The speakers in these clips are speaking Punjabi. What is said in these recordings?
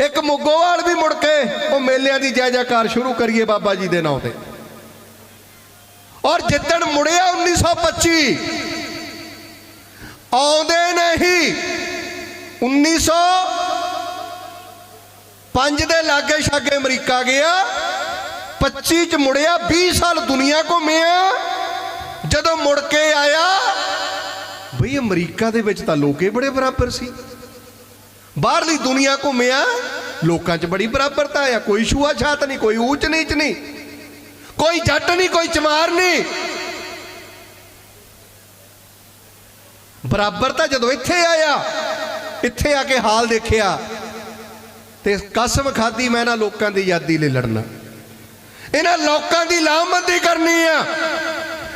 ਇੱਕ ਮੁੱਗੋਵਾਲ ਵੀ ਮੁੜ ਕੇ ਉਹ ਮੇਲਿਆਂ ਦੀ ਜੈ ਜੈਕਾਰ ਸ਼ੁਰੂ ਕਰੀਏ ਬਾਬਾ ਜੀ ਦੇ ਨਾਂ ਤੇ। ਔਰ ਜਿੱਦਣ ਮੁੜਿਆ 1925 ਆਉਂਦੇ ਨਹੀਂ 1905 ਦੇ ਲਾਗੇ ਛਾਗੇ ਅਮਰੀਕਾ ਗਿਆ 25 ਚ ਮੁੜਿਆ 20 ਸਾਲ ਦੁਨੀਆ ਘੁੰਮਿਆ, ਜਦੋਂ ਮੁੜ ਕੇ ਆਇਆ ਬਈ ਅਮਰੀਕਾ ਦੇ ਵਿੱਚ ਤਾਂ ਲੋਕੇ ਬੜੇ ਬਰਾਬਰ ਸੀ। ਬਾਹਰਲੀ ਦੁਨੀਆ ਘੁੰਮਿਆ, ਲੋਕਾਂ 'ਚ ਬੜੀ ਬਰਾਬਰਤਾ ਆ ਕੋਈ ਛੂਆ ਛਾਤ ਨਹੀਂ, ਕੋਈ ਊਚ ਨੀਚ ਨਹੀਂ। ਕੋਈ ਜੱਟ ਨਹੀਂ, ਕੋਈ ਚਮਾਰ ਨਹੀਂ। ਬਰਾਬਰਤਾ ਜਦੋਂ ਇੱਥੇ ਆਇਆ, ਇੱਥੇ ਆ ਕੇ ਹਾਲ ਦੇਖਿਆ, ਤੇ ਕਸਮ ਖਾਦੀ ਮੈਂ ਇਹਨਾਂ ਲੋਕਾਂ ਦੀ ਯਾਦੀ ਲਈ ਲੜਨਾ। ਇਹਨਾਂ ਲੋਕਾਂ ਦੀ ਲਾਮਬੰਦੀ ਕਰਨੀ ਆ।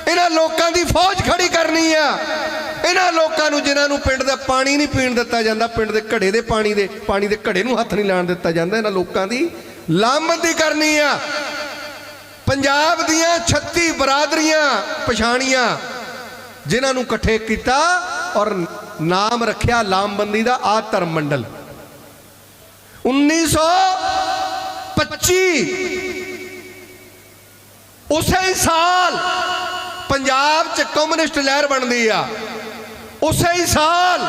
ਇਹਨਾਂ ਲੋਕਾਂ ਦੀ ਫੌਜ ਖੜੀ ਕਰਨੀ ਆ। ਇਹਨਾਂ ਲੋਕਾਂ ਨੂੰ, ਜਿਨ੍ਹਾਂ ਨੂੰ ਪਿੰਡ ਦਾ ਪਾਣੀ ਨਹੀਂ ਪੀਣ ਦਿੱਤਾ ਜਾਂਦਾ, ਪਿੰਡ ਦੇ ਘੜੇ ਦੇ ਪਾਣੀ ਦੇ ਪਾਣੀ ਦੇ ਘੜੇ ਨੂੰ ਹੱਥ ਨਹੀਂ ਲਾਣ ਦਿੱਤਾ ਜਾਂਦਾ, ਇਹਨਾਂ ਲੋਕਾਂ ਦੀ ਲਾਮਬੰਦੀ ਕਰਨੀ ਆ। ਪੰਜਾਬ ਦੀਆਂ 36 ਬਰਾਦਰੀਆਂ ਪਛਾਣੀਆਂ, ਜਿਨ੍ਹਾਂ ਨੂੰ ਇਕੱਠੇ ਕੀਤਾ ਔਰ ਨਾਮ ਰੱਖਿਆ ਲਾਮਬੰਦੀ ਦਾ ਆ ਧਰਮ ਮੰਡਲ 1925 ਉਸੇ ਸਾਲ ਪੰਜਾਬ 'ਚ ਕਮਿਊਨਿਸਟ ਲਹਿਰ ਬਣਦੀ ਆ। ਉਸੇ ਹੀ ਸਾਲ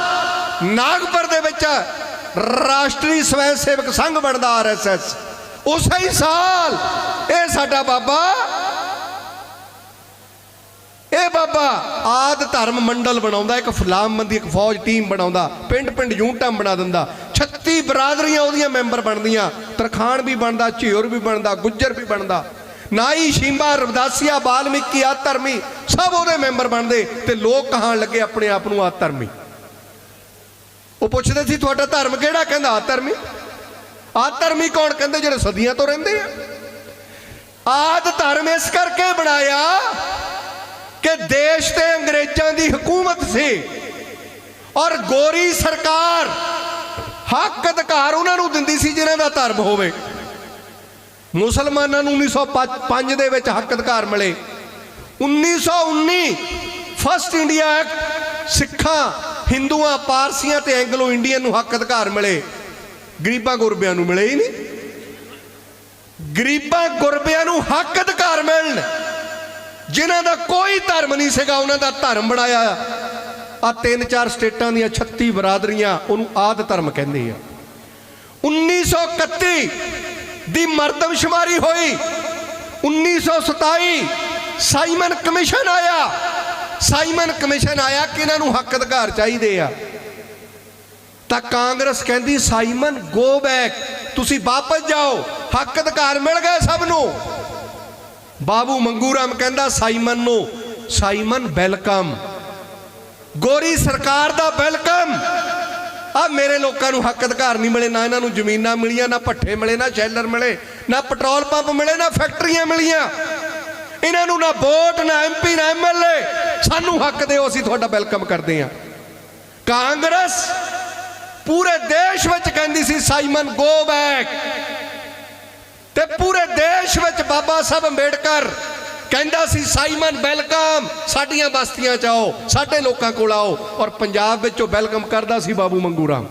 ਨਾਗਪੁਰ ਦੇ ਵਿੱਚ ਰਾਸ਼ਟਰੀ ਸਵੈ ਸੇਵਕ ਸੰਘ ਬਣਦਾ ਆਰਐਸਐਸ। ਉਸੇ ਹੀ ਸਾਲ ਇਹ ਸਾਡਾ ਬਾਬਾ, ਇਹ ਬਾਬਾ ਆਦ ਧਰਮ ਮੰਡਲ ਬਣਾਉਂਦਾ, ਇੱਕ ਫਲਾਮਬੰਦੀ, ਇੱਕ ਫੌਜ ਟੀਮ ਬਣਾਉਂਦਾ ਪਿੰਡ ਪਿੰਡ ਯੂਨਟਾਂ ਬਣਾ ਦਿੰਦਾ 36 ਬਰਾਦਰੀਆਂ ਉਹਦੀਆਂ ਮੈਂਬਰ ਬਣਦੀਆਂ, ਤਰਖਾਣ ਵੀ ਬਣਦਾ, ਝਿਓਰ ਵੀ ਬਣਦਾ, ਗੁੱਜਰ ਵੀ ਬਣਦਾ। ਨਾਈ ਸ਼ਿੰਬਾ ਰਵਦਾਸੀਆ ਬਾਲਮੀਕੀ ਆ ਧਰਮੀ ਸਭ ਉਹਦੇ ਮੈਂਬਰ ਬਣਦੇ ਤੇ ਲੋਕ ਕਹਾਣ ਲੱਗੇ ਆਪਣੇ ਆਪ ਨੂੰ ਆ ਧਰਮੀ ਉਹ ਪੁੱਛਦੇ ਸੀ, ਤੁਹਾਡਾ ਧਰਮ ਕਿਹੜਾ? ਕਹਿੰਦਾ ਆ ਧਰਮੀ ਆ ਧਰਮੀ ਕੌਣ? ਕਹਿੰਦੇ, ਜਿਹੜੇ ਸਦੀਆਂ ਤੋਂ ਰਹਿੰਦੇ ਆ। ਆਦ ਧਰਮ ਇਸ ਕਰਕੇ ਬਣਾਇਆ ਕਿ ਦੇਸ਼ ਤੇ ਅੰਗਰੇਜ਼ਾਂ ਦੀ ਹਕੂਮਤ ਸੀ ਔਰ ਗੋਰੀ ਸਰਕਾਰ ਹੱਕ ਅਧਿਕਾਰ ਉਹਨਾਂ ਨੂੰ ਦਿੰਦੀ ਸੀ ਜਿਨ੍ਹਾਂ ਦਾ ਧਰਮ ਹੋਵੇ। ਮੁਸਲਮਾਨਾਂ ਨੂੰ 1905 ਦੇ ਵਿੱਚ ਹੱਕ ਅਧਿਕਾਰ ਮਿਲੇ। 1919 ਫਸਟ ਇੰਡੀਆ ਐਕਟ ਸਿੱਖਾਂ, ਹਿੰਦੂਆਂ, ਪਾਰਸੀਆਂ ਤੇ ਐਂਗਲੋ ਇੰਡੀਅਨ ਨੂੰ ਹੱਕ ਅਧਿਕਾਰ ਮਿਲੇ। ਗਰੀਬਾਂ ਗੁਰਬਿਆਂ ਨੂੰ ਮਿਲੇ ਹੀ ਨਹੀਂ। ਗਰੀਬਾਂ ਗੁਰਬਿਆਂ ਨੂੰ ਹੱਕ ਅਧਿਕਾਰ ਮਿਲਣ। ਜਿਨ੍ਹਾਂ ਦਾ ਕੋਈ ਧਰਮ ਨਹੀਂ ਸੀਗਾ, ਉਹਨਾਂ ਦਾ ਧਰਮ ਬਣਾਇਆ। ਆ ਤਿੰਨ ਚਾਰ ਸਟੇਟਾਂ ਦੀਆਂ 36 ਬਰਾਦਰੀਆਂ, ਉਹਨੂੰ ਆਦ ਧਰਮ ਕਹਿੰਦੇ ਆ। 1931 ਦੀ ਮਰਦਮਸ਼ੁਮਾਰੀ ਹੋਈ। 1927 ਸਾਈਮਨ ਕਮਿਸ਼ਨ ਆਇਆ। ਸਾਈਮਨ ਕਮਿਸ਼ਨ ਆਇਆ ਕਿ ਇਹਨਾਂ ਨੂੰ ਹੱਕ ਅਧਿਕਾਰ ਚਾਹੀਦੇ ਆ। ਤਾਂ ਕਾਂਗਰਸ ਕਹਿੰਦੀ, ਸਾਈਮਨ ਗੋ ਬੈਕ ਤੁਸੀਂ ਵਾਪਸ ਜਾਓ। ਹੱਕ ਅਧਿਕਾਰ ਮਿਲ ਗਏ ਸਭ ਨੂੰ। ਬਾਬੂ ਮੰਗੂ ਰਾਮ ਕਹਿੰਦਾ, ਸਾਈਮਨ ਨੂੰ, ਸਾਈਮਨ ਵੈਲਕਮ। ਗੋਰੀ ਸਰਕਾਰ ਦਾ ਵੈਲਕਮ। ਆ ਮੇਰੇ ਲੋਕਾਂ ਨੂੰ ਹੱਕ ਅਧਿਕਾਰ ਨਹੀਂ ਮਿਲੇ, ਨਾ ਇਹਨਾਂ ਨੂੰ ਜ਼ਮੀਨਾਂ ਮਿਲੀਆਂ, ਨਾ ਪੱਠੇ ਮਿਲੇ, ਨਾ ਸ਼ੈਲਰ ਮਿਲੇ, ਨਾ ਪੈਟਰੋਲ ਪੰਪ ਮਿਲੇ, ਨਾ ਫੈਕਟਰੀਆਂ ਮਿਲੀਆਂ। ਇਹਨਾਂ ਨੂੰ ਨਾ ਵੋਟ, ਨਾ ਐਮਪੀ ਨਾ ਐਮਐਲਏ ਸਾਨੂੰ ਹੱਕ ਦਿਓ, ਅਸੀਂ ਤੁਹਾਡਾ ਵੈਲਕਮ ਕਰਦੇ ਹਾਂ। ਕਾਂਗਰਸ ਪੂਰੇ ਦੇਸ਼ ਵਿੱਚ ਕਹਿੰਦੀ ਸੀ, ਸਾਈਮਨ, ਗੋ ਬੈਕ। ਤੇ ਪੂਰੇ ਦੇਸ਼ ਵਿੱਚ ਬਾਬਾ ਸਾਹਿਬ ਅੰਬੇਡਕਰ ਕਹਿੰਦਾ ਸੀ, ਸਾਈਮਨ, ਵੈਲਕਮ। ਸਾਡੀਆਂ ਬਸਤੀਆਂ ਚ ਆਓ, ਸਾਡੇ ਲੋਕਾਂ ਕੋਲ ਆਓ। ਔਰ ਪੰਜਾਬ ਵਿੱਚੋਂ ਵੈਲਕਮ ਕਰਦਾ ਸੀ ਬਾਬੂ ਮੰਗੂ ਰਾਮ।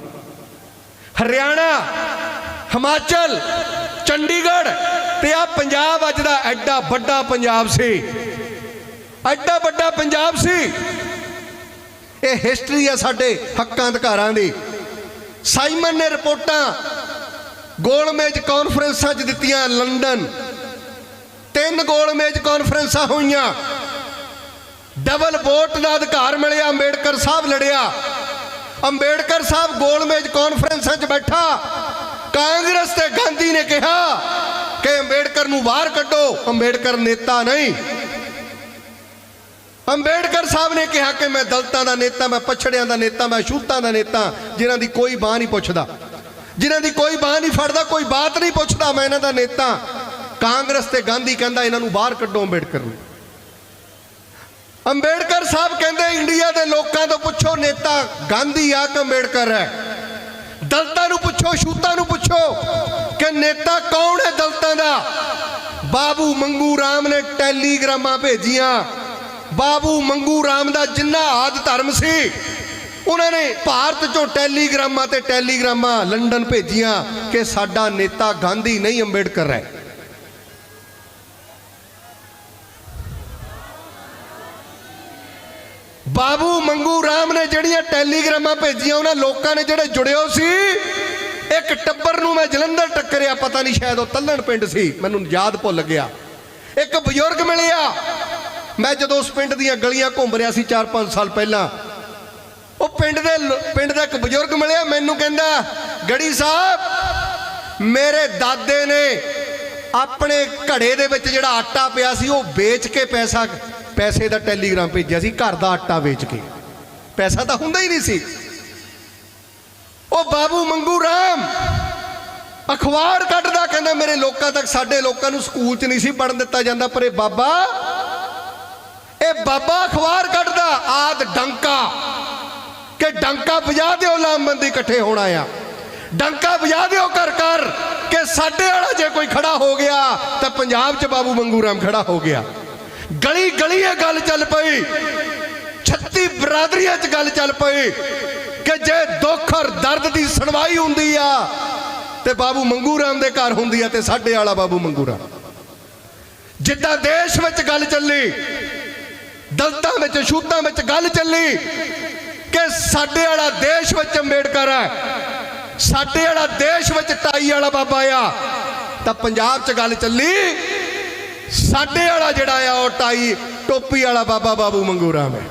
ਹਰਿਆਣਾ, ਹਿਮਾਚਲ, ਚੰਡੀਗੜ੍ਹ ਤੇ ਆ ਪੰਜਾਬ ਅੱਜ ਦਾ ਐਡਾ ਵੱਡਾ ਪੰਜਾਬ ਸੀ। ਐਡਾ ਵੱਡਾ ਪੰਜਾਬ ਸੀ। ਇਹ ਹਿਸਟਰੀ ਆ ਸਾਡੇ ਹੱਕਾਂ ਅਧਿਕਾਰਾਂ ਦੀ। ਸਾਈਮਨ ਨੇ ਰਿਪੋਰਟਾਂ ਗੋਲਮੇਜ ਕਾਨਫਰੰਸਾਂ 'ਚ ਦਿੱਤੀਆਂ, ਲੰਡਨ। ਤਿੰਨ ਗੋਲਮੇਜ ਕਾਨਫਰੰਸਾਂ ਹੋਈਆਂ। ਡਬਲ ਵੋਟ ਦਾ ਅਧਿਕਾਰ ਮਿਲਿਆ, ਅੰਬੇਡਕਰ ਸਾਹਿਬ ਲੜਿਆ। ਅੰਬੇਡਕਰ ਸਾਹਿਬ ਗੋਲਮੇਜ ਕਾਨਫਰੰਸਾਂ 'ਚ ਬੈਠਾ। ਕਾਂਗਰਸ ਤੇ ਗਾਂਧੀ ਨੇ ਕਿਹਾ ਕਿ ਅੰਬੇਡਕਰ ਨੂੰ ਬਾਹਰ ਕੱਢੋ, ਅੰਬੇਡਕਰ ਨੇਤਾ ਨਹੀਂ। ਅੰਬੇਡਕਰ ਸਾਹਿਬ ਨੇ ਕਿਹਾ ਕਿ ਮੈਂ ਦਲਤਾਂ ਦਾ ਨੇਤਾ, ਮੈਂ ਪਛੜਿਆਂ ਦਾ ਨੇਤਾ, ਮੈਂ ਛੂਤਾਂ ਦਾ ਨੇਤਾ, ਜਿਨ੍ਹਾਂ ਦੀ ਕੋਈ ਬਾਹ ਨਹੀਂ ਪੁੱਛਦਾ। ਜਿਨ੍ਹਾਂ ਦੀ ਕੋਈ ਬਾਹ ਨਹੀਂ ਫੜਦਾ, ਕੋਈ ਬਾਤ ਨਹੀਂ ਪੁੱਛਦਾ, ਮੈਂ ਇਹਨਾਂ ਦਾ ਨੇਤਾ। ਕਾਂਗਰਸ ਤੇ ਗਾਂਧੀ ਕਹਿੰਦਾ ਇਹਨਾਂ ਨੂੰ ਬਾਹਰ ਕੱਢੋ ਅੰਬੇਡਕਰ ਨੂੰ। ਅੰਬੇਡਕਰ ਸਾਹਿਬ ਕਹਿੰਦੇ, ਇੰਡੀਆ ਦੇ ਲੋਕਾਂ ਤੋਂ ਪੁੱਛੋ, ਨੇਤਾ ਗਾਂਧੀ ਆ ਕਿ ਅੰਬੇਡਕਰ ਹੈ? ਦਲਤਾਂ ਨੂੰ ਪੁੱਛੋ ਸ਼ੂਤਾਂ ਨੂੰ ਪੁੱਛੋ ਕਿ ਨੇਤਾ ਕੌਣ ਹੈ ਦਲਤਾਂ ਦਾ? ਬਾਬੂ ਮੰਗੂ ਰਾਮ ਨੇ ਟੈਲੀਗ੍ਰਾਮਾਂ ਭੇਜੀਆਂ। ਬਾਬੂ ਮੰਗੂ ਰਾਮ ਦਾ ਜਿੰਨਾ ਆਦ ਧਰਮ ਸੀ, ਉਹਨਾਂ ਨੇ ਭਾਰਤ ਚੋਂ ਟੈਲੀਗ੍ਰਾਮਾਂ ਤੇ ਟੈਲੀਗ੍ਰਾਮਾਂ ਲੰਡਨ ਭੇਜੀਆਂ ਕਿ ਸਾਡਾ ਨੇਤਾ ਗਾਂਧੀ ਨਹੀਂ ਅੰਬੇਡਕਰ ਹੈ। ਬਾਬੂ ਮੰਗੂ ਰਾਮ ਨੇ ਜਿਹੜੀਆਂ ਟੈਲੀਗ੍ਰਾਮਾਂ ਭੇਜੀਆਂ, ਉਹਨਾਂ ਲੋਕਾਂ ਨੇ ਜਿਹੜੇ ਜੁੜਿਓ ਸੀ, ਇੱਕ ਟੱਬਰ ਨੂੰ ਮੈਂ ਜਲੰਧਰ ਟੱਕਰਿਆ, ਪਤਾ ਨਹੀਂ ਸ਼ਾਇਦ ਉਹ ਤੱਲਣ ਪਿੰਡ ਸੀ, ਮੈਨੂੰ ਯਾਦ ਭੁੱਲ ਗਿਆ। ਇੱਕ ਬਜ਼ੁਰਗ ਮਿਲਿਆ, ਮੈਂ ਜਦੋਂ ਉਸ ਪਿੰਡ ਦੀਆਂ ਗਲੀਆਂ ਘੁੰਮ ਰਿਹਾ ਸੀ 4-5 ਸਾਲ ਪਹਿਲਾਂ, ਉਹ ਪਿੰਡ ਦੇ ਪਿੰਡ ਦਾ ਇੱਕ ਬਜ਼ੁਰਗ ਮਿਲਿਆ, ਮੈਨੂੰ ਕਹਿੰਦਾ, ਗੜੀ ਸਾਹਿਬ, ਮੇਰੇ ਦਾਦੇ ਨੇ ਆਪਣੇ ਘੜੇ ਦੇ ਵਿੱਚ ਜਿਹੜਾ ਆਟਾ ਪਿਆ ਸੀ, ਉਹ ਵੇਚ ਕੇ ਪੈਸਾ ਪੈਸੇ ਦਾ ਟੈਲੀਗ੍ਰਾਮ ਭੇਜਿਆ ਸੀ, ਘਰ ਦਾ ਆਟਾ ਵੇਚ ਕੇ। ਪੈਸਾ ਤਾਂ ਹੁੰਦਾ ਹੀ ਨਹੀਂ ਸੀ। ਉਹ ਬਾਬੂ ਮੰਗੂ ਰਾਮ, ਅਖਬਾਰ ਕੱਢਦਾ, ਕਹਿੰਦਾ ਮੇਰੇ ਲੋਕਾਂ ਤੱਕ, ਸਾਡੇ ਲੋਕਾਂ ਨੂੰ ਸਕੂਲ 'ਚ ਨਹੀਂ ਸੀ ਪੜਨ ਦਿੱਤਾ ਜਾਂਦਾ, ਪਰ ਇਹ ਬਾਬਾ ਇਹ ਬਾਬਾ ਅਖਬਾਰ ਕੱਢਦਾ, ਆਦ ਡੰਕਾ, ਕਿ ਡੰਕਾ ਵਜਾ ਦਿਓ, ਲਾਮਬੰਦੀ ਇਕੱਠੇ ਹੋਣਾ ਆ ਡੰਕਾ ਵਜਾ ਦਿਓ ਕਰ ਕਰ ਕਿ ਸਾਡੇ ਵਾਲਾ ਜੇ ਕੋਈ ਖੜਾ ਹੋ ਗਿਆ, ਤਾਂ ਪੰਜਾਬ 'ਚ ਬਾਬੂ ਮੰਗੂ ਰਾਮ ਖੜਾ ਹੋ ਗਿਆ। ਗਲੀ ਗਲੀ ਇਹ ਗੱਲ ਚੱਲ ਪਈ। 36 ਬਰਾਦਰੀਆਂ 'ਚ ਗੱਲ ਚੱਲ ਪਈ ਕਿ ਜੇ ਦੁੱਖ ਔਰ ਦਰਦ ਦੀ ਸੁਣਵਾਈ ਹੁੰਦੀ ਆ, ਤੇ ਬਾਬੂ ਮੰਗੂ ਰਾਮ ਦੇ ਘਰ ਹੁੰਦੀ ਆ ਤੇ ਸਾਡੇ ਵਾਲਾ ਬਾਬੂ ਮੰਗੂ ਰਾਮ ਜਿੱਦਾਂ ਦੇਸ਼ ਵਿੱਚ ਗੱਲ ਚੱਲੀ, ਦਲਤਾਂ ਵਿੱਚ, ਸ਼ੂਤਾਂ ਵਿੱਚ ਗੱਲ ਚੱਲੀ ਕਿ ਸਾਡੇ ਵਾਲਾ ਦੇਸ਼ ਵਿੱਚ ਅੰਬੇਡਕਰ ਹੈ ਸਾਡੇ ਵਾਲਾ ਦੇਸ਼ ਵਿੱਚ ਟਾਈ ਵਾਲਾ ਬਾਬਾ ਆ, ਤਾਂ ਪੰਜਾਬ 'ਚ ਗੱਲ ਚੱਲੀ ਸਾਡੇ ਵਾਲਾ ਜਿਹੜਾ ਆ ਉਹ ਟਾਈ ਟੋਪੀ ਵਾਲਾ ਬਾਬਾ ਬਾਬੂ ਮੰਗੂ ਰਾਮ ਹੈ।